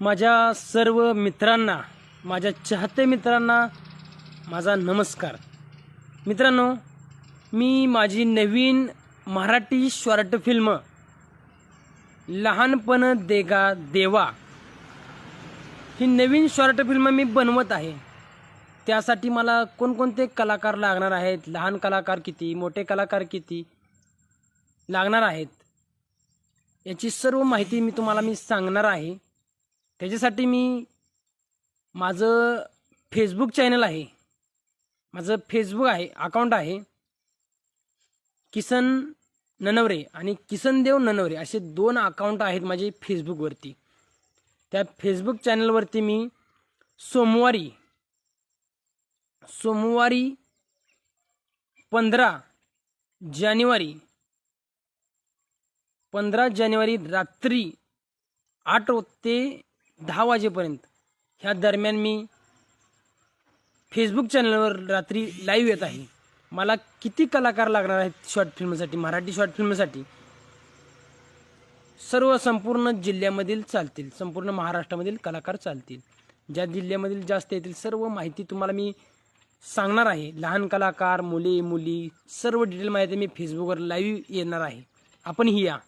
माझ्या सर्व मित्रांना माझ्या चाहते मित्रांना माझा नमस्कार. मित्रांनो मी माझी नवीन मराठी शॉर्ट फिल्म लहानपण देगा देवा ही नवीन शॉर्ट फिल्म मी बनवत आहे. त्यासाठी मला कोणकोणते कलाकार लागणार आहेत लहान कलाकार किती मोठे कलाकार किती लागणार आहेत याची सर्व माहिती मी तुम्हाला मी सांगणार आहे. त्याच्यासाठी मी माझं फेसबुक चॅनल आहे. माझं फेसबुक आहे अकाउंट आहे. किसन ननवरे आणि किसनदेव ननवरे असे दोन अकाउंट आहेत माझे फेसबुकवरती त्या फेसबुक चॅनलवरती मी सोमवारी सोमवारी पंधरा जानेवारी पंधरा जानेवारी रात्री आठ ते दहा वाजेपर्यंत. ह्या दरम्यान मी फेसबुक चॅनलवर रात्री लाईव्ह येत आहे. मला किती कलाकार लागणार आहेत शॉर्ट फिल्मसाठी मराठी शॉर्ट फिल्मसाठी सर्व संपूर्ण जिल्ह्यामधील चालतील. संपूर्ण महाराष्ट्रामधील कलाकार चालतील. ज्या जिल्ह्यामधील जास्त येतील सर्व माहिती तुम्हाला मी सांगणार आहे. लहान कलाकार मुले मुली सर्व डिटेल माहिती मी फेसबुकवर लाईव्ह येणार आहे. आपणही या.